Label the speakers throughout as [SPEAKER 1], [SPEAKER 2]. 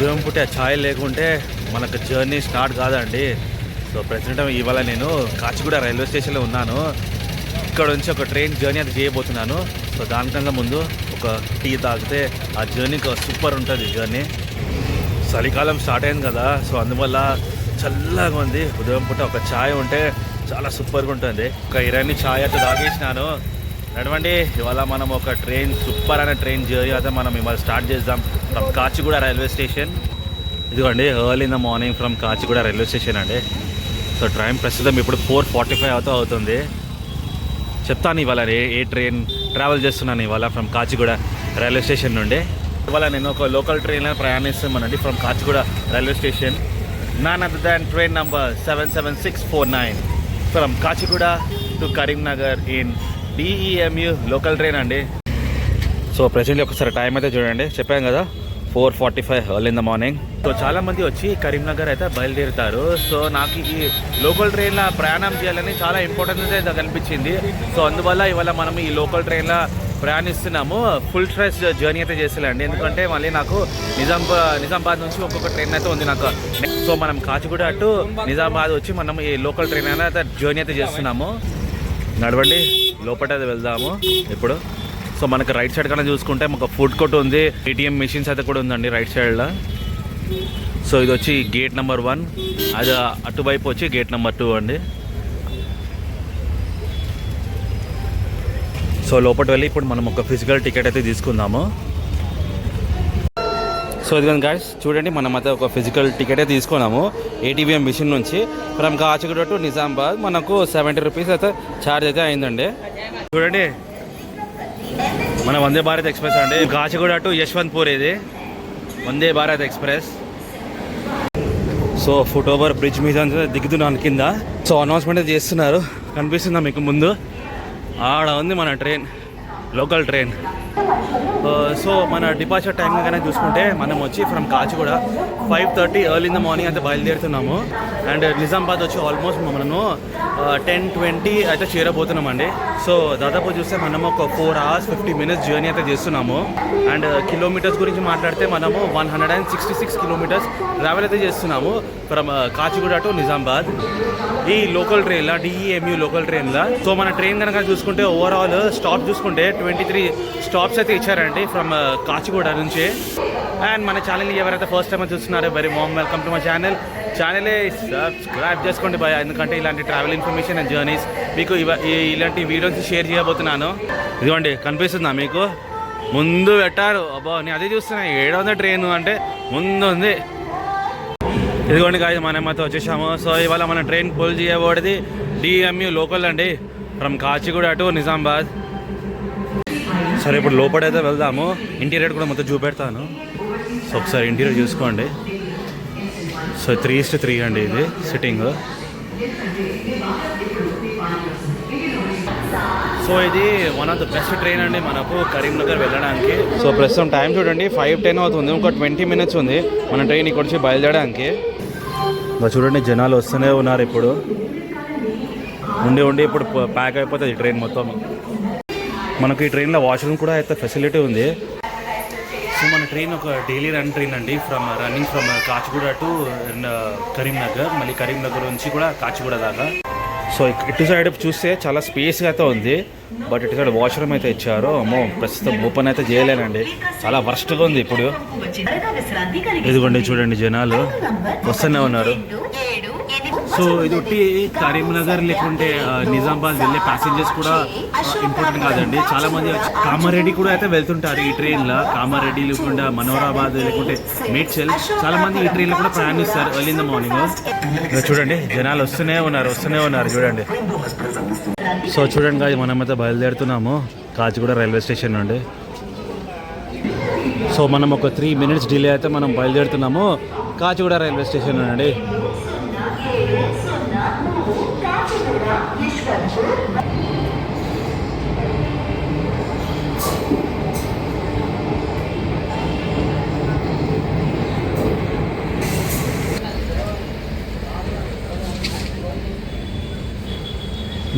[SPEAKER 1] ఉదయం పుట్టే ఛాయ్ లేకుంటే మనకు జర్నీ స్టార్ట్ కాదండి. సో ప్రజెంట్ ఇవాళ నేను కాచిగూడ రైల్వే స్టేషన్లో ఉన్నాను. ఇక్కడ నుంచి ఒక ట్రైన్ జర్నీ అది చేయబోతున్నాను. సో దానికన్నా ముందు ఒక టీ తాగితే ఆ జర్నీకి సూపర్ ఉంటుంది జర్నీ చలికాలం స్టార్ట్ అయింది కదా సో అందువల్ల చల్లగా ఉంది. ఉదయం పూట ఒక ఛాయ్ ఉంటే చాలా సూపర్గా ఉంటుంది. ఒక ఇరానీ ఛాయ్ అయితే తాగేసినాను. నడవండి ఇవాళ మనం ఒక ట్రైన్ సూపర్ అనే ట్రైన్ జర్నీ అయితే మనం ఇవాళ స్టార్ట్ చేద్దాం. From Kacheguda railway station. ఇదిగోండి early in the morning from Kacheguda railway station అండి. సో ట్రైన్ ప్రస్తుతం ఇప్పుడు ఫోర్ ఫార్టీ ఫైవ్ అవుతూ అవుతుంది. చెప్తాను ఇవాళ ఏ ఏ ట్రైన్ ట్రావెల్ చేస్తున్నాను ఇవాళ ఫ్రమ్ కాచిగూడ రైల్వే స్టేషన్ నుండి. ఇవాళ నేను ఒక లోకల్ ట్రైన్లో ప్రయాణిస్తున్నానండి from Kacheguda railway station. None other than train number seven seven six four nine from Kacheguda to Karimnagar in DEMU local train అండి. సో ప్రజెంట్లీ ఒకసారి టైం అయితే చూడండి. చెప్పాను కదా four forty five early in the morning so చాలా మంది వచ్చి కరీంనగర్ అయితే బయలుదేరుతారు. సో నాకు ఈ లోకల్ ట్రైన్లో ప్రయాణం చేయాలని చాలా ఇంపార్టెన్స్ అయితే కనిపించింది సో అందువల్ల ఇవాళ మనం ఈ లోకల్ ట్రైన్లో ప్రయాణిస్తున్నాము. ఫుల్ స్ట్రెస్ జర్నీ అయితే చేసేలాండి. ఎందుకంటే మళ్ళీ నాకు నిజాం నిజామాబాద్ నుంచి ఒక్కొక్క ట్రైన్ అయితే ఉంది నాకు. సో మనం కాచిగూడ అటు నిజామాబాద్ వచ్చి మనం ఈ లోకల్ ట్రైన్ అయితే జర్నీ అయితే చేస్తున్నాము. నడవండి. లోపల అయితే వెళ్దాము ఇప్పుడు. సో మనకు రైట్ సైడ్ కన్నా చూసుకుంటే మాకు ఫుడ్ కోర్ట్ ఉంది. ఏటీఎం మిషన్స్ అయితే కూడా ఉందండి రైట్ సైడ్లో సో ఇది వచ్చి గేట్ నెంబర్ వన్ అది అటువైపు వచ్చి గేట్ నెంబర్ టూ అండి. సో లోపల వెళ్ళి ఇప్పుడు మనం ఒక ఫిజికల్ టికెట్ అయితే తీసుకుందాము. సో ఇదిగోండి గాయస్ చూడండి మనం అయితే ఒక ఫిజికల్ టికెటే తీసుకున్నాము ఏటీవీఎం మిషన్ నుంచి. ఫ్రమ్ కాచిగూడ టు నిజామాబాద్ మనకు సెవెంటీ రూపీస్ అయితే ఛార్జ్ అయితే అయిందండి. చూడండి మన వందే భారత్ ఎక్స్ప్రెస్ అండి. కాచిగూడ టు యశ్వంత్పూర్ ఇది. Vande Bharat express. So foot over bridge మీద దిగుతున్నాను కింద. సో అనౌన్స్మెంట్ చేస్తున్నారు. కనిపిస్తుందా మీకు ముందు? ఆడ ఉంది మన train local train Uh, so మన డిపార్చర్ టైం కానీ చూసుకుంటే మనం వచ్చి from Kacheguda five thirty early in the morning అయితే బయలుదేరుతున్నాము. అండ్ uh, నిజామాబాద్ వచ్చి ఆల్మోస్ట్ మనము uh, టెన్ ట్వంటీ అయితే చేరబోతున్నామండి. సో దాదాపు చూస్తే మనము ఒక four hours fifty minutes journey అయితే చేస్తున్నాము. అండ్ కిలోమీటర్స్ గురించి మాట్లాడితే మనము one hundred and sixty six kilometres travel అయితే చేస్తున్నాము ఫ్రమ్ కాచిగూడ టు నిజామాబాద్. ఈ లోకల్ ట్రైన్లా డిఈఎంయూ లోకల్ ట్రైన్లా సో మన ట్రైన్ కనుక చూసుకుంటే ఓవరాల్ స్టాప్ చూసుకుంటే ట్వంటీ త్రీ స్టాప్ జాబ్స్ అయితే ఇచ్చారండి ఫ్రమ్ uh, కాచిగూడ నుంచి. అండ్ మన ఛానల్ ఎవరైతే ఫస్ట్ టైం చూస్తున్నారో very warm welcome to my channel ఛానలే subscribe చేసుకోండి భయ ఎందుకంటే ఇలాంటి ట్రావెల్ ఇన్ఫర్మేషన్ అండ్ జర్నీస్ మీకు ఈ- ఇలాంటి వీడియోస్ షేర్ చేయబోతున్నాను. ఇదిగోండి కనిపిస్తుందా మీకు? ముందు పెట్టారు. అబ్బా నేను అదే చూస్తున్నా ఏడో ట్రైన్ అంటే ముందు ఉంది. ఇదిగోండి కాదు మనం వచ్చేసాము. సో ఇవాళ మన ట్రైన్ పుల్ చేయబోడేది డిఎంయూ లోకల్ అండి. From Kacheguda to Nizamabad. సరే ఇప్పుడు లోపడైతే వెళ్దాము. ఇంటీరియర్ కూడా మొత్తం చూపెడతాను. సో ఒకసారి ఇంటీరియర్ చూసుకోండి. సో త్రీ ఇస్ట్ త్రీ అండి ఇది సిట్టింగ్. సో ఇది one of the best train అండి మనకు కరీంనగర్ వెళ్ళడానికి. సో ప్రస్తుతం టైం చూడండి ఫైవ్ టెన్ అవుతుంది. ఇంకో ట్వంటీ మినిట్స్ ఉంది. మన ట్రైన్ ఇక్కడ నుంచి బయలుదేరడానికి. చూడండి జనాలు వస్తూనే ఉన్నారు ఇప్పుడు. ఉండి ఉండి ఇప్పుడు ప్యాక్ అయిపోతుంది ట్రైన్ మొత్తం. మనకు ఈ ట్రైన్లో వాష్రూమ్ కూడా అయితే ఫెసిలిటీ ఉంది. సో మన ట్రైన్ ఒక డైలీ రన్ ట్రైన్ అండి. From running from Kacheguda to Karimnagar మళ్ళీ కరీంనగర్ నుంచి కూడా కాచిగూడ దాకా. సో ఇటు సైడ్ చూస్తే చాలా స్పేస్గా అయితే ఉంది. బట్ ఇటు సైడ్ వాష్రూమ్ అయితే ఇచ్చారు. అమ్మో ప్రస్తుతం ఓపెన్ అయితే చేయలేనండి. చాలా వర్స్ట్గా ఉంది ఇప్పుడు. ఇదిగోండి చూడండి జనాలు. వస్తూనే ఉన్నారు. సో ఇది ఒకటి కరీంనగర్ లేకుంటే నిజామాబాద్ వెళ్ళే ప్యాసింజర్స్ కూడా ఇంపార్టెంట్ కాదండి. చాలా మంది కామారెడ్డి కూడా అయితే వెళ్తుంటారు ఈ ట్రైన్లో కామారెడ్డి లేకుండా మనోరాబాద్ లేకుంటే మేడ్చల్. చాలా మంది ఈ ట్రైన్లో కూడా ప్రయాణిస్తారు ఎర్లీ ఇన్ ద మార్నింగ్ చూడండి జనాలు వస్తూనే ఉన్నారు వస్తూనే ఉన్నారు చూడండి. సో చూడండి కాదు మనమైతే బయలుదేరుతున్నాము. కాచిగూడ రైల్వే స్టేషన్ నుండి. సో మనం ఒక త్రీ మినిట్స్ డిలే అయితే మనం బయలుదేరుతున్నాము. కాచిగూడ రైల్వే స్టేషన్ నుండి.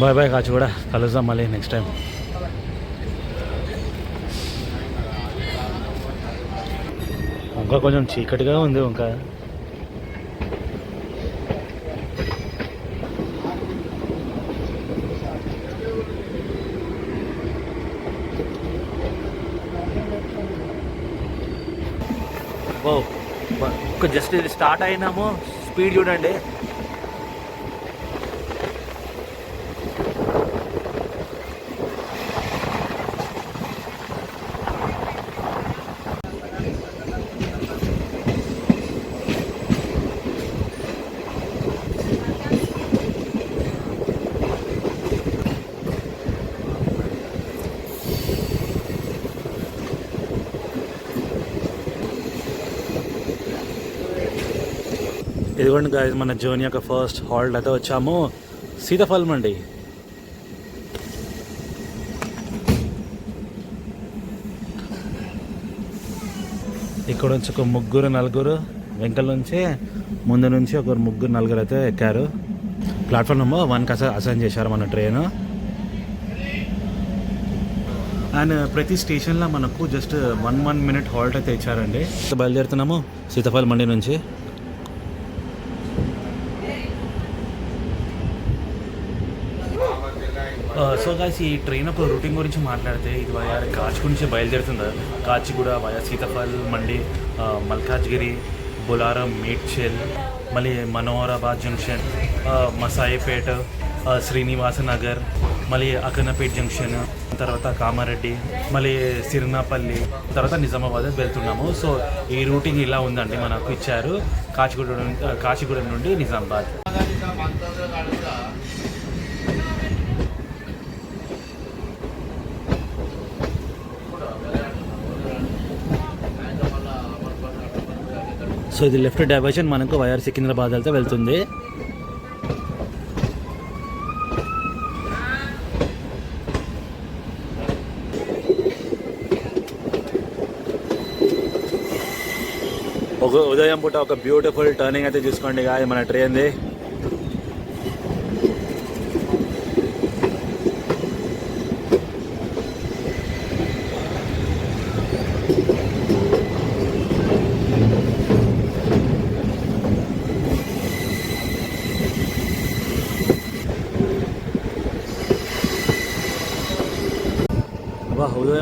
[SPEAKER 1] బాయ్ బాయ్ కాచిగూడ కలుద్దాం మళ్ళీ నెక్స్ట్ టైం ఇంకా కొంచెం చీకటిగా ఉంది ఇంకా. జస్ట్ ఇది స్టార్ట్ అయినాము. స్పీడ్ చూడండి. ఇదిగోండి గాయస్ మన జర్నీ యొక్క ఫస్ట్ హాల్ట్ అయితే వచ్చాము. సీతాఫలం అండి. ఇక్కడ నుంచి ఒక ముగ్గురు నలుగురు వెంకల నుంచి ముందు నుంచి ఒక ముగ్గురు నలుగురు అయితే ఎక్కారు. ప్లాట్ఫామ్ నెంబర్ వన్కి అసైన్ అసైన్ చేశారు మన ట్రైన్ అండ్ ప్రతి స్టేషన్లో మనకు just one one minute halt అయితే ఇచ్చారండి. బయలుదేరుతున్నాము సీతాఫలం మండి నుంచి. సో గాయస్ ఈ ట్రైన్ ఒక రూటింగ్ గురించి మాట్లాడితే ఇది వయా కాచిగూడ నుంచి బయలుదేరుతుంది. కాచిగూడ వయా సీతాఫల్ మండి మల్కాజ్గిరి బొలారం మేడ్చెల్ మళ్ళీ మనోహరాబాద్ జంక్షన్ మసాయిపేట శ్రీనివాస నగర్ మళ్ళీ అకన్నపేట్ జంక్షన్ తర్వాత కామారెడ్డి మళ్ళీ సిరినాపల్లి తర్వాత నిజామాబాద్ వెళ్తున్నాము. సో ఈ రూటింగ్ ఇలా ఉందండి మనకు ఇచ్చారు. కాచిగూడ నుండి కాచిగూడ నుండి నిజామాబాద్. సో ఇది లెఫ్ట్ డైవర్షన్ మనకు వైఆర్ సికింద్రాబాద్ వెళ్తే వెళ్తుంది. ఒక ఉదయం పూట ఒక బ్యూటిఫుల్ టర్నింగ్ అయితే చూసుకోండి గాయ మన ట్రైన్ది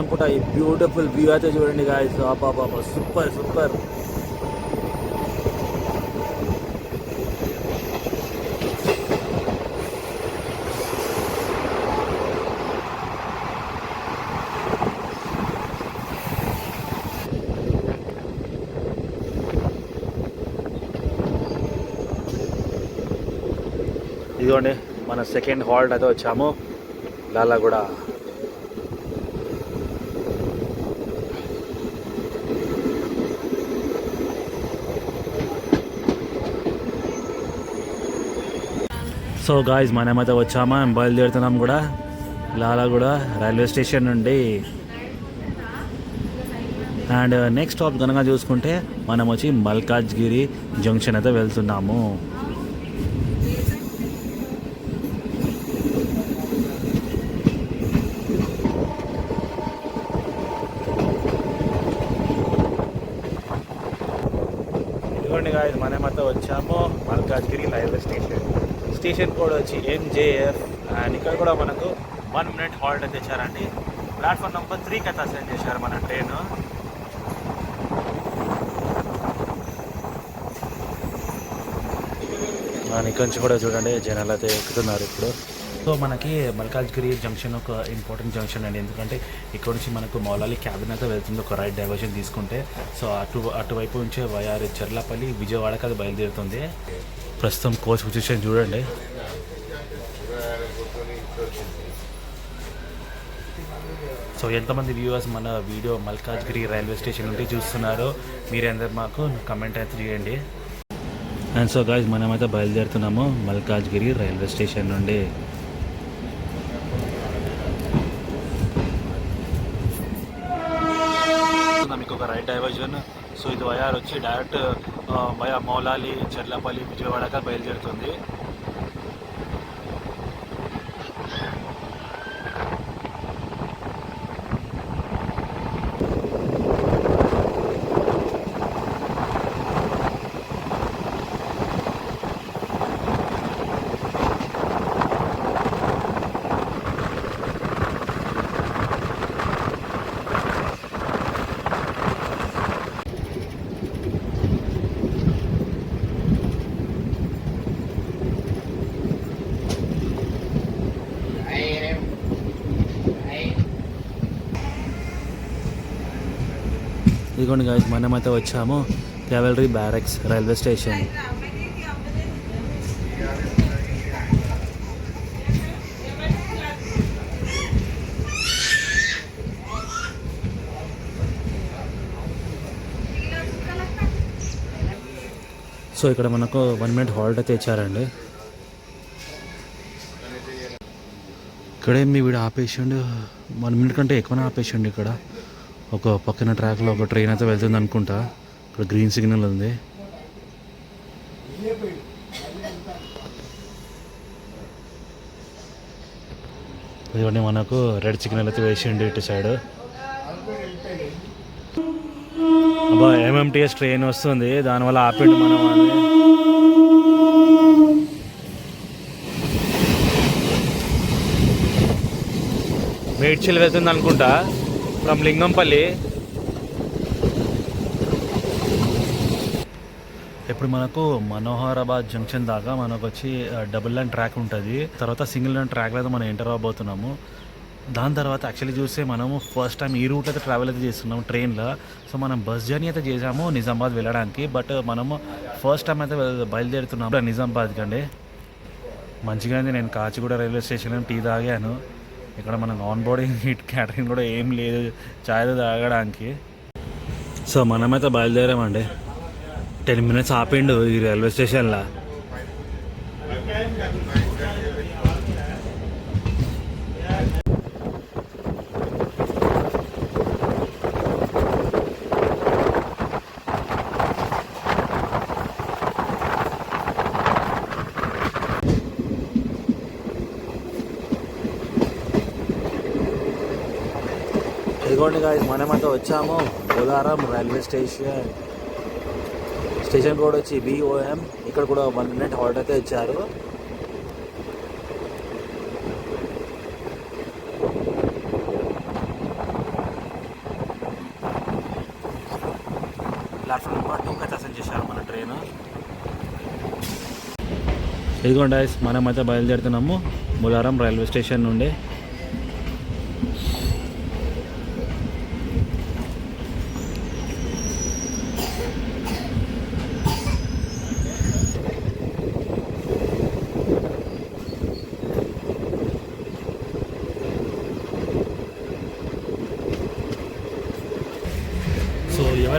[SPEAKER 1] ఉదయం పూట ఈ బ్యూటిఫుల్ వ్యూ అయితే చూడండి గాయస్ అబ్బా సూపర్ సూపర్ ఇదిగోండి మన సెకండ్ హాల్ట్ అయితే వచ్చాము. లాలా కూడా సో గాయస్ మనమైతే వచ్చామా? బయలుదేరుతున్నాం కూడా. లాలాగూడ రైల్వే స్టేషన్ నుండి. అండ్ నెక్స్ట్ స్టాప్ కనుక చూసుకుంటే మనం వచ్చి మల్కాజ్గిరి జంక్షన్ అయితే వెళ్తున్నాము ఇదిగోండి గాయస్ మనమైతే వచ్చాము Malkajgiri railway station station code వచ్చి ఎంజేఎఫ్ అండ్ ఇక్కడ కూడా మనకు వన్ మినిట్ హాల్ట్ అయితే ఇచ్చారండి ప్లాట్ఫామ్ నెంబర్ త్రీకి అయితే అసైన్ చేశారు మన ట్రైన్ ఇక్కడి నుంచి కూడా చూడండి జనాలు అయితే ఎక్కుతున్నారు ఇప్పుడు. సో మనకి మల్కాజ్గిరి జంక్షన్ ఒక ఇంపార్టెంట్ జంక్షన్ అండి. ఎందుకంటే ఇక్కడ నుంచి మనకు మౌలాలి క్యాబిన్ అయితే వెళ్తుంది ఒక రైట్ డైవర్షన్ తీసుకుంటే. సో అటు అటువైపు నుంచే వైఆర్ చెర్లపల్లి విజయవాడకి అది బయలుదేరుతుంది. ప్రస్తుతం కోచ్ పొజిషన్ చూడండి. సో ఎంతమంది వ్యూవర్స్ మన వీడియో మల్కాజ్గిరి రైల్వే స్టేషన్ నుండి చూస్తున్నారో? మీరందరూ మాకు కమెంట్ అయితే చేయండి. అండ్ సో గాయస్ మనమైతే బయలుదేరుతున్నాము మల్కాజ్గిరి రైల్వే స్టేషన్ నుండి. మీకు ఒక రైట్ డైవర్జన్ సో ఇది వయార్ వచ్చి డైరెక్ట్ వయా మౌలాలి చెర్లపల్లి విజయవాడగా బయలుదేరుతుంది. ఇదిగోండి గాయస్ మనమైతే వచ్చాము. Cavalry barracks railway station. So ఇక్కడ మనకు వన్ మినిట్ హాల్ట్ అయితే ఇచ్చారండి. ఇక్కడే మీ వీడు ఆపేసిండు? వన్ మినిట్ కంటే ఎక్కువనే ఆపేసిండు ఇక్కడ. ఒక పక్కన ట్రాక్లో ఒక ట్రైన్ అయితే వెళ్తుంది అనుకుంటా. ఇక్కడ గ్రీన్ సిగ్నల్ ఉంది. ఇదిగోండి మనకు రెడ్ సిగ్నల్ అయితే వేసిండు ఇటు సైడ్ అబ్బా ఎంఎంటీఎస్ ట్రైన్ వస్తుంది. దానివల్ల ఆపిండు మనం అని వెళ్తుంది అనుకుంటా. ఫ్రమ్ లింగంపల్లి ఇప్పుడు మనకు మనోహరాబాద్ జంక్షన్ దాకా మనకు వచ్చి డబుల్ లైన్ ట్రాక్ ఉంటుంది. తర్వాత సింగిల్ లైన్ ట్రాక్ అయితే మనం ఎంటర్ అవ్వబోతున్నాము దాని తర్వాత యాక్చువల్లీ చూస్తే మనము ఫస్ట్ టైం ఈ రూట్ అయితే ట్రావెల్ అయితే చేస్తున్నాము ట్రైన్లో సో మనం బస్ జర్నీ అయితే చేసాము నిజామాబాద్ వెళ్ళడానికి. బట్ మనము ఫస్ట్ టైం అయితే బయలుదేరుతున్నాము. నిజామాబాద్కి అండి మంచిగా నేను కాచిగూడ రైల్వే స్టేషన్లో టీ తాగాను. ఇక్కడ మనకు ఆన్ బోర్డింగ్ హీట్ క్యాటరింగ్ కూడా ఏం లేదు. చాయ్ తాగడానికి. సో మనమైతే బయలుదేరామండి. టెన్ మినిట్స్ ఆపిండు ఈ రైల్వే స్టేషన్లో. చూడండి గాయస్ మనమైతే వచ్చాము. Bolarum railway station. Station code వచ్చి బిఓఎం ఇక్కడ కూడా వన్ మినిట్ హాల్ట్ అయితే ఇచ్చారు. ప్లాట్ఫామ్ నెంబర్ టూకి అయితే అసెండ్ చేశారు మన ట్రైన్ ఇదిగోండి మనమైతే బయలుదేరుతున్నాము. ములారం రైల్వే స్టేషన్ నుండి.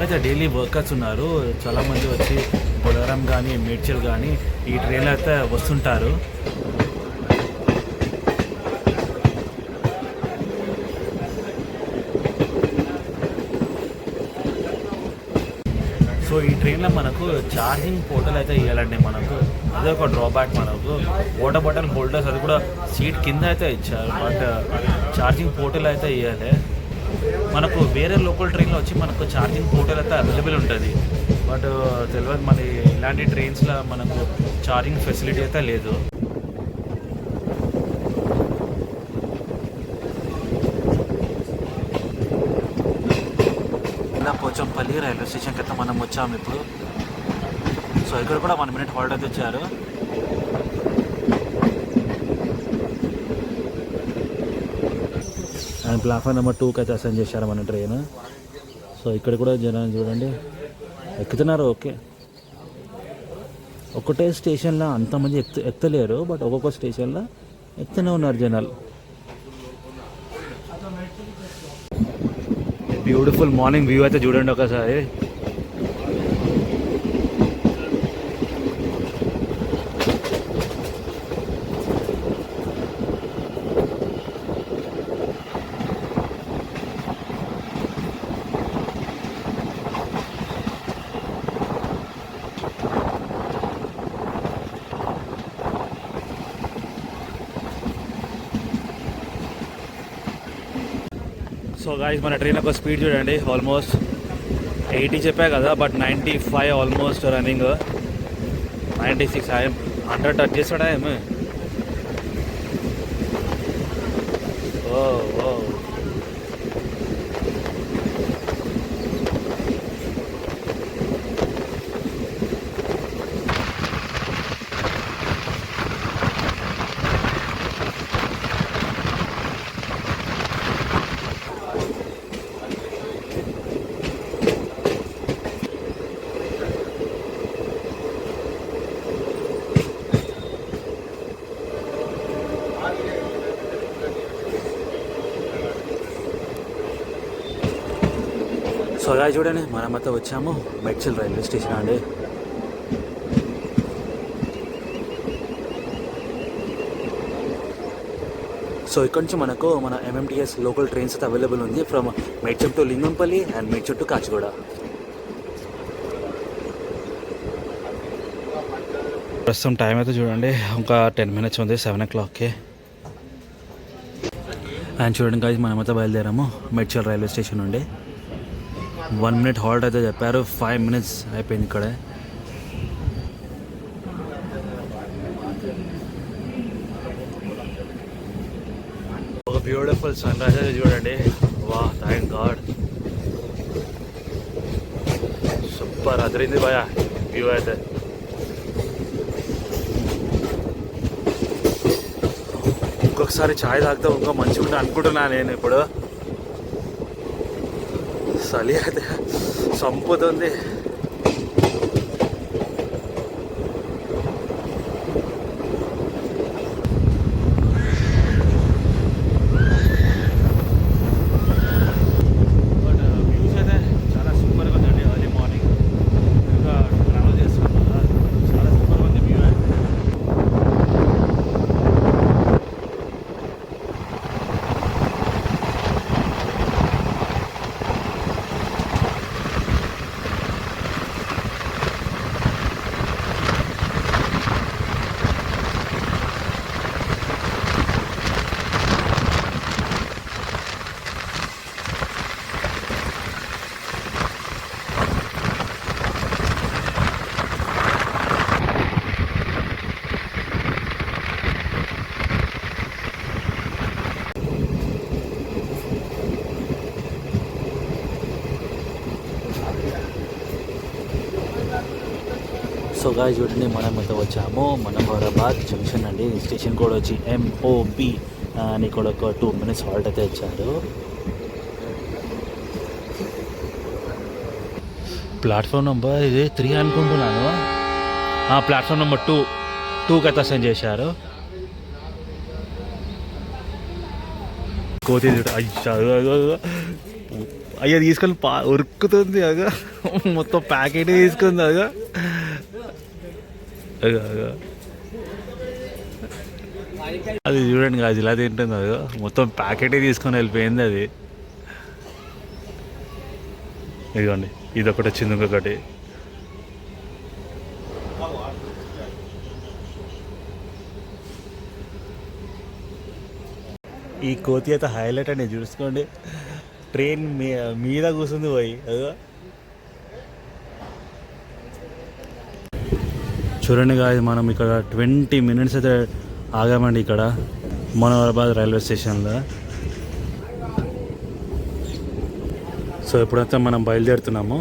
[SPEAKER 1] అయితే డైలీ వర్కర్స్ ఉన్నారు చాలామంది వచ్చి బొలరం కానీ మేడ్చల్ కానీ ఈ ట్రైన్లో అయితే వస్తుంటారు. సో ఈ ట్రైన్లో మనకు ఛార్జింగ్ పోర్టల్ అయితే ఇవ్వాలండి మనకు. అదే ఒక డ్రాబ్యాక్ మనకు. వాటర్ బాటిల్ హోల్డర్స్ అది కూడా సీట్ కింద అయితే ఇచ్చారు బట్ ఛార్జింగ్ పోర్టల్ అయితే ఇవ్వాలి మనకు వేరే లోకల్ ట్రైన్లో వచ్చి మనకు ఛార్జింగ్ పోర్టల్ అయితే అవైలబుల్ ఉంటుంది. బట్ తెలియదు మరి ఇలాంటి ట్రైన్స్లో మనకు ఛార్జింగ్ ఫెసిలిటీ అయితే లేదు. ఇలా పోచంపల్లి రైల్వే స్టేషన్కి అయితే మనం వచ్చాము ఇప్పుడు. సో ఇక్కడ కూడా వన్ మినిట్ హాల్ట్ అయితే ఇచ్చారు. అండ్ ప్లాట్ఫామ్ నెంబర్ టూకి అయితే అసైన్ చేశారు మన ట్రైన్. సో ఇక్కడ కూడా జనాలు చూడండి. ఎక్కుతున్నారు ఓకే. ఒకటే స్టేషన్లో అంతమంది ఎక్కు ఎక్కలేరు బట్ ఒక్కొక్క స్టేషన్లో ఎక్కుతూనే ఉన్నారు జనాలు. బ్యూటిఫుల్ మార్నింగ్ వ్యూ అయితే చూడండి ఒకసారి సో గాయస్ మన ట్రైన్ యొక్క స్పీడ్ చూడండి. ఆల్మోస్ట్ ఎయిటీ చెప్పా కదా but ninety five almost running ninety six I'm hundred touch చేస్తాడా ఏమి ఓ ఓ అలా చూడండి మనమైతే వచ్చాము. మెడ్చల్ రైల్వే స్టేషన్ అండి. సో ఇక్కడ నుంచి మనకు మన ఎంఎంటీఎస్ లోకల్ ట్రైన్స్ అయితే అవైలబుల్ ఉంది. From Medchal to Lingampally and Medchal to Kachiguda. ప్రస్తుతం టైం అయితే చూడండి. ఇంకా టెన్ మినిట్స్ ఉంది సెవెన్ ఓ క్లాక్కి అండ్ చూడండి కాదు మనమైతే బయలుదేరాము. మేడ్చల్ రైల్వే స్టేషన్ నుండి. వన్ మినిట్ హాల్ట్ అయితే చెప్పారు ఫైవ్ మినిట్స్ అయిపోయింది ఇక్కడ ఒక బ్యూటిఫుల్ సన్ రైజ్ అయితే చూడండి వా థ్యాంక్ గాడ్ సూపర్ అదిరింది భయ వ్యూ అయితే ఇంకొకసారి ఛాయ్ తాగితే ఇంకా మంచిగా ఉంటుంది అనుకుంటున్నా నేను ఇప్పుడు చలి అయితే సంపుతుంది బట్ వ్యూస్ అయితే చాలా సూపర్గా ఉందండి ఎర్లీ మార్నింగ్ ఇంకా ట్రావెల్ చేస్తున్నాం కదా చాలా సూపర్గా ఉంది వ్యూ అయితే సో గాయ చూడండి మనం అయితే వచ్చాము. మనోహరాబాద్ జంక్షన్ అండి. స్టేషన్ కూడా వచ్చి ఎంఓపి అని కూడా ఒక టూ మినిట్స్ హాల్ట్ అయితే ఇచ్చారు. ప్లాట్ఫామ్ నెంబర్ ఇది త్రీ అనుకుంటున్నాను. ప్లాట్ఫామ్ నెంబర్ టూ టూకి అయితే సెండ్ చేశారు. కోతి చూడు అయ్యా తీసుకొని పా ఉరుకుతుంది అగా. మొత్తం ప్యాకెట్ తీసుకుంది అగా. అది చూడండి కాదు ఇలా తింటుంది అది. మొత్తం ప్యాకెటే తీసుకొని వెళ్ళిపోయింది అది. ఇదిగోండి ఇది ఒకటి వచ్చింది ఇంకొకటి. ఈ కోతి అయితే హైలైట్ అండి చూసుకోండి. ట్రైన్ మీ మీద కూర్చుంది పోయి అదో చూడండి గాయస్ మనం ఇక్కడ ట్వంటీ మినిట్స్ అయితే ఆగామండి ఇక్కడ మనోహరాబాద్ రైల్వే స్టేషన్లో. సో ఇప్పుడైతే మనం బయలుదేరుతున్నాము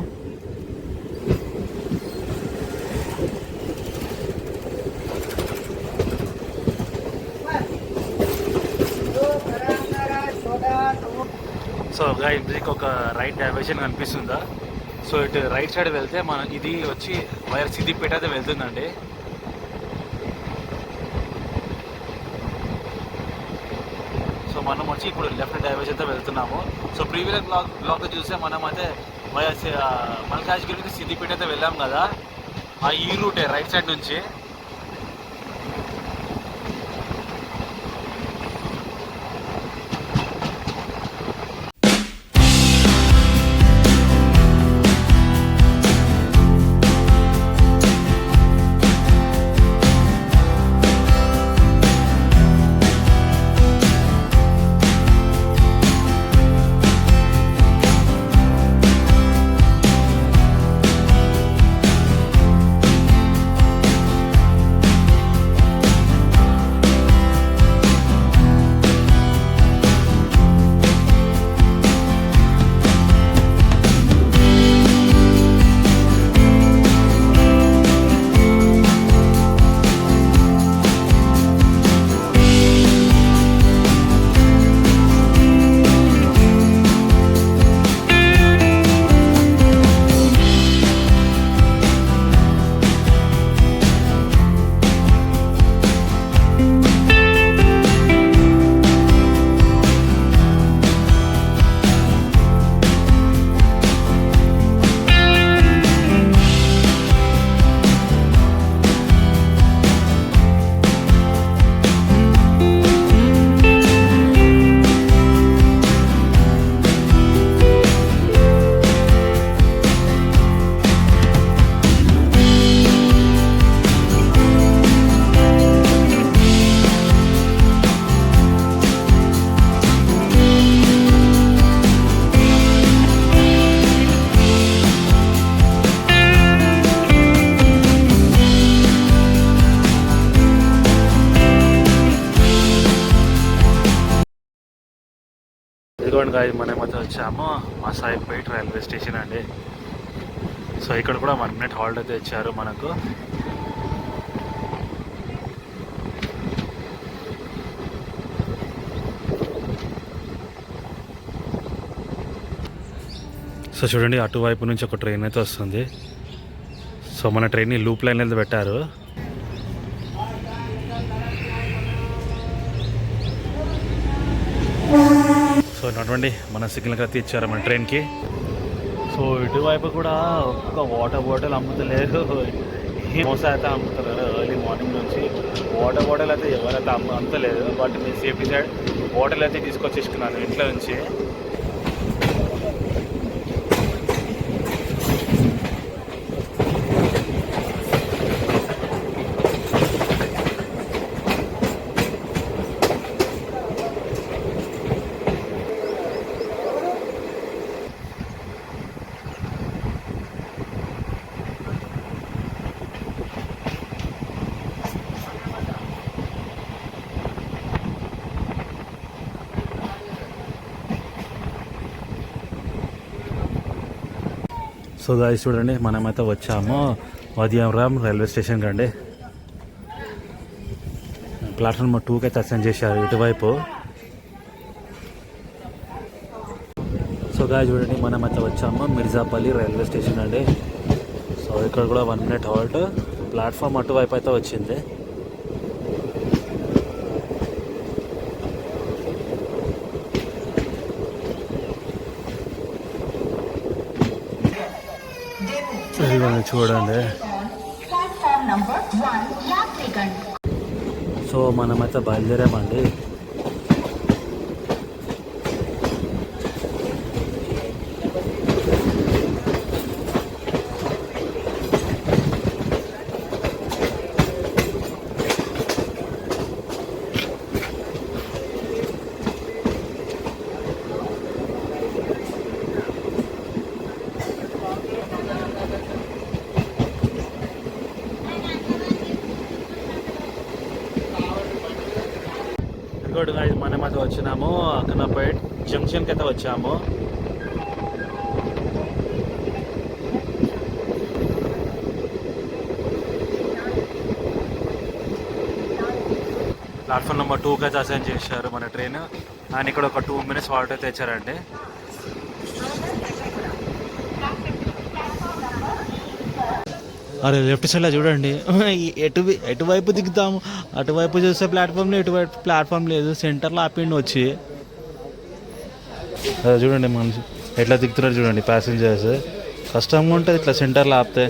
[SPEAKER 1] సో గైస్ మీకు ఒక రైట్ డైవర్షన్ కనిపిస్తుందా? సో ఇటు రైట్ సైడ్ వెళ్తే మనం ఇది వచ్చి వైర్ సిద్దిపేట అయితే వెళ్తుందండి. సో మనం వచ్చి ఇప్పుడు లెఫ్ట్ డైవర్షన్తో వెళ్తున్నాము. సో ప్రీవియస్ బ్లాక్ బ్లాక్ చూస్తే మనం అయితే వైర్ మల్కాజ్గిరి నుంచి సిద్దిపేట అయితే వెళ్ళాం కదా. ఆ ఈ రూటే రైట్ సైడ్ నుంచి. వచ్చాము మా వచ్చాము రైల్వే స్టేషన్ అండి. సో ఇక్కడ కూడా వన్ మినిట్ హాల్ట్ అయితే ఇచ్చారు మనకు. సో చూడండి అటువైపు నుంచి ఒక ట్రైన్ అయితే వస్తుంది. సో మన ట్రైన్ని లూప్ లైన్ అయితే పెట్టారు. సో మన సిగ్నల్ కత్తి ఇచ్చారు మన ట్రైన్కి. సో ఇటువైపు కూడా ఒక్క వాటర్ బాటిల్ అమ్ముతలేరు. మోస అయితే అమ్ముతున్నారు ఎర్లీ మార్నింగ్ నుంచి వాటర్ బాటిల్ అయితే ఎవరైతే అమ్మ అమ్ముతలేదు బట్ మీ సేఫ్టీ సైడ్ బాటిల్ అయితే తీసుకొచ్చేసుకున్నాను ఇంట్లో నుంచి. సో గాయ చూడండి మనమైతే వచ్చాము. ఉదయంరామ్ రైల్వే స్టేషన్కి అండి ప్లాట్ఫామ్ టూకి అయితే అసెండ్ చేశారు ఇటువైపు. సో గాయ చూడండి మనమైతే వచ్చాము మిర్జాపల్లి రైల్వే స్టేషన్ అండి. సో ఇక్కడ కూడా వన్ మినిట్ హాల్ట్ ప్లాట్ఫామ్ అటువైపు అయితే వచ్చింది ఇదిగోండి చూడండి. సో మనమైతే బయలుదేరామండి. ఇంకోటి మనం అయితే వచ్చినాము అక్కనపేట్ జంక్షన్కి అయితే వచ్చాము ప్లాట్ఫామ్ నెంబర్ టూకి అయితే అసైన్ చేశారు మన ట్రైన్ అండ్ ఇక్కడ ఒక టూ మినిట్స్ వాటర్ అయితే ఇచ్చారండి అరే లెఫ్ట్ సైడ్లో చూడండి. ఎటు ఎటువైపు దిగుతాము? అటువైపు చూస్తే ప్లాట్ఫామ్ లేదు ఎటువైపు ప్లాట్ఫామ్ లేదు. సెంటర్లో ఆపిండి వచ్చి. అదే చూడండి మనిషి. ఎట్లా దిగుతున్నారు చూడండి ప్యాసింజర్స్ కష్టంగా ఉంటుంది ఇట్లా సెంటర్లో ఆపితే.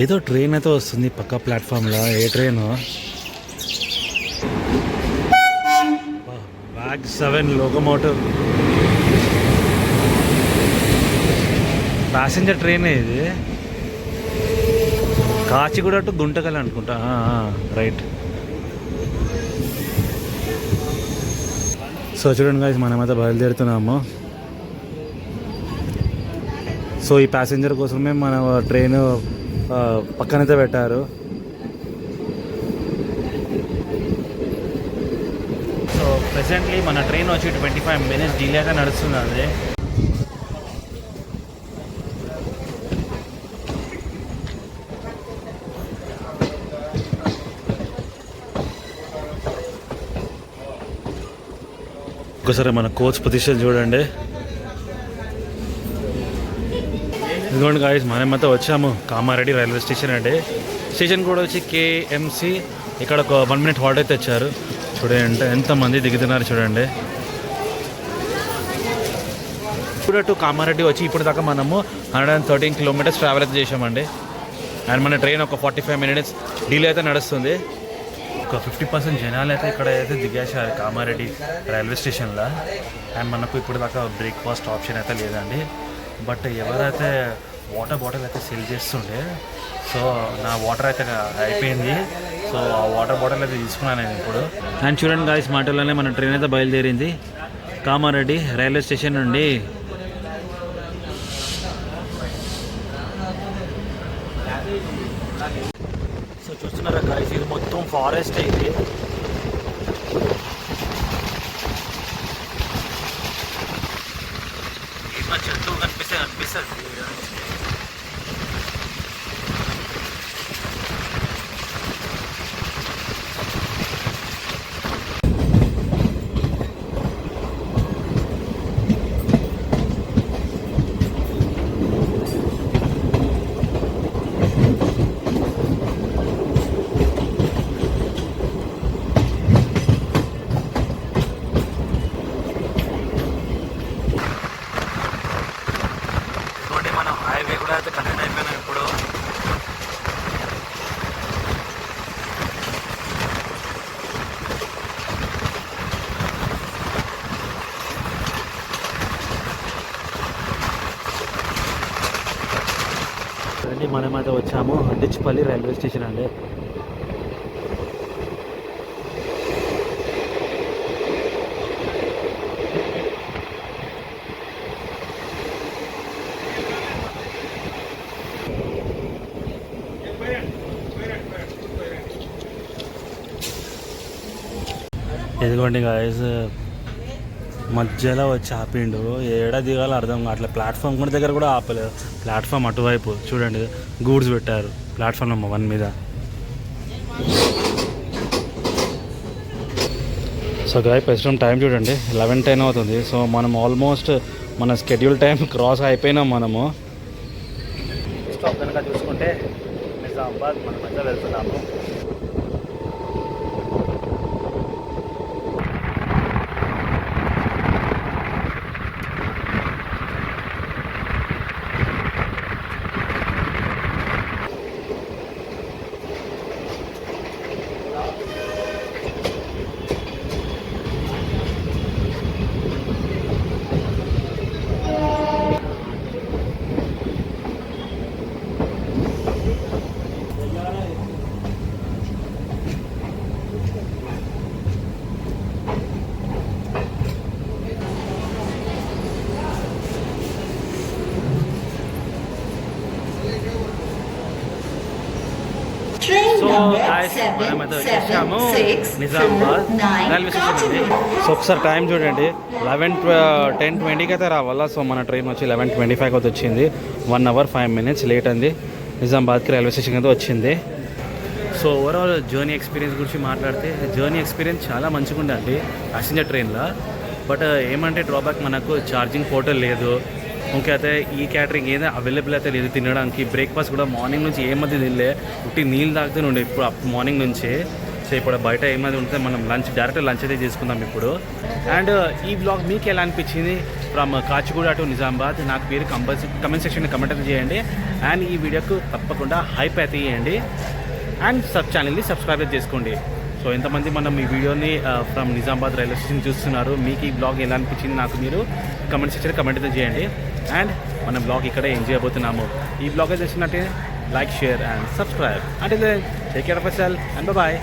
[SPEAKER 1] ఏదో ట్రైన్ అయితే వస్తుంది పక్క ప్లాట్ఫామ్లో ఏ ట్రైన్ బ్యాగ్ సెవెన్ లోకమోటివ్ ప్యాసింజర్ ట్రైన్ ఇది. కాచిగూడ టు గుంటకల్ అనుకుంటా. రైట్. సో చూడండి guys మనమైతే బయలుదేరుతున్నాము. సో ఈ ప్యాసింజర్ కోసమే మన ట్రైన్ పక్కనైతే పెట్టారు. సో ప్రెసెంట్లీ మన ట్రైన్ వచ్చి ట్వంటీ ఫైవ్ మినిట్స్ డిలే అయితే నడుస్తుంది ఒక్కసారి మన కోచ్ పొజిషన్ చూడండి. ఇదిగోండి గాయస్ మనమంతా వచ్చాము. కామారెడ్డి రైల్వే స్టేషన్ అండి. స్టేషన్ కూడా వచ్చి కేఎంసి ఇక్కడ ఒక వన్ మినిట్ హాల్ట్ అయితే ఇచ్చారు. చూడండి ఎంత ఎంతమంది దిగుతున్నారు చూడండి. ఇప్పుడు టు కామారెడ్డి వచ్చి ఇప్పుడు దాకా మనము hundred and thirteen kilometres travel అయితే చేసామండి అండ్ మన ట్రైన్ ఒక ఫార్టీ ఫైవ్ మినిట్స్ డిలే అయితే నడుస్తుంది. ఒక ఫిఫ్టీ పర్సెంట్ జనాలు అయితే ఇక్కడ అయితే దిగేశారు కామారెడ్డి రైల్వే స్టేషన్లో. అండ్ మనకు ఇప్పుడు దాకా బ్రేక్ఫాస్ట్ ఆప్షన్ అయితే లేదండి. బట్ ఎవరైతే వాటర్ బాటిల్ అయితే సెల్ చేస్తుండే సో నా వాటర్ అయితే అయిపోయింది. సో ఆ వాటర్ బాటిల్ అయితే తీసుకున్నాను నేను ఇప్పుడు. అండ్ చూడండి గాయస్ మాటల్లోనే మన ట్రైన్ అయితే బయలుదేరింది. కామారెడ్డి రైల్వే స్టేషన్ నుండి
[SPEAKER 2] చూస్తున్నారా గాయస్ ఇది మొత్తం ఫారెస్ట్ ఇది. ఇట్లా చెట్లు కనిపిస్తే కనిపిస్తుంది ఇదిగోండి మనం హైవే కూడా అయితే కనెక్ట్ అయిపోయినాం ఇప్పుడు అండి మనమైతే వచ్చాము. డిచ్పల్లి రైల్వే స్టేషన్ అండి. ఇదిగోండి గాయస్ మధ్యలో వచ్చి ఆపిండు. ఏడా దిగాలో అర్థం కావట్లేదు. ప్లాట్ఫామ్ కూడా దగ్గర కూడా ఆపలేదు. ప్లాట్ఫామ్ అటువైపు చూడండి గూడ్స్ పెట్టారు ప్లాట్ఫామ్ నెంబర్ వన్ మీద. సో గాయ ప్రస్తుతం టైం చూడండి లెవెన్ టెన్ అవుతుంది. సో మనం ఆల్మోస్ట్ మన స్కెడ్యూల్ టైం క్రాస్ అయిపోయినాం మనము. చూసుకుంటే నిజామాబాద్ మధ్య వెళ్తున్నాము
[SPEAKER 3] Train
[SPEAKER 1] so
[SPEAKER 3] number
[SPEAKER 1] guys
[SPEAKER 3] 776
[SPEAKER 1] Nizamabad. Railway station so. ఒకసారి టైం చూడండి. లెవెన్ టెన్ ట్వంటీకి అయితే రావాలా? సో మన ట్రైన్ వచ్చి లెవెన్ ట్వంటీ ఫైవ్ అయితే వచ్చింది. One hour five minutes late అంది నిజామాబాద్కి రైల్వే స్టేషన్ అయితే వచ్చింది. సో ఓవరాల్ జర్నీ ఎక్స్పీరియన్స్ గురించి మాట్లాడితే జర్నీ ఎక్స్పీరియన్స్ చాలా మంచిగా ఉందండి ప్యాసింజర్ ట్రైన్లో బట్ ఏమంటే డ్రాబ్యాక్ మనకు ఛార్జింగ్ పోర్టల్ లేదు. ఇంకా అయితే ఈ క్యాటరింగ్ ఏదో అవైలబుల్ అయితే లేదు తినడానికి. బ్రేక్ఫాస్ట్ కూడా మార్నింగ్ నుంచి ఏమది తినలే. ఉట్టి నీళ్ళు తాగుతూనే ఉండే. ఇప్పుడు మార్నింగ్ నుంచి. సో ఇప్పుడు బయట ఏమైనా ఉంటే మనం లంచ్ డైరెక్ట్ లంచ్ అయితే చేసుకుందాం ఇప్పుడు. అండ్ ఈ బ్లాగ్ మీకు ఎలా అనిపించింది? ఫ్రమ్ కాచిగూడ టు నిజామాబాద్ నాకు పేరు కంపల్సరీ కమెంట్ సెక్షన్ కమెంట్ చేయండి. అండ్ ఈ వీడియోకు తప్పకుండా హైప్ అయితే ఇవ్వండి అండ్ సబ్ ఛానల్ని సబ్స్క్రైబ్ అయితే చేసుకోండి. సో ఎంతమంది మనం ఈ వీడియోని ఫ్రమ్ నిజామాబాద్ రైల్వే స్టేషన్ చూస్తున్నారు మీకు ఈ బ్లాగ్ ఎలా అనిపించింది నాకు మీరు కమెంట్ సెక్షన్ కమెంట్ అయితే చేయండి. అండ్ మన బ్లాగ్ ఇక్కడే ఎంజాయ్ చేయబోతున్నాము. ఈ బ్లాగ్ అయితే వచ్చినట్టే లైక్ షేర్ అండ్ సబ్స్క్రైబ్ అంటే take care of self and bye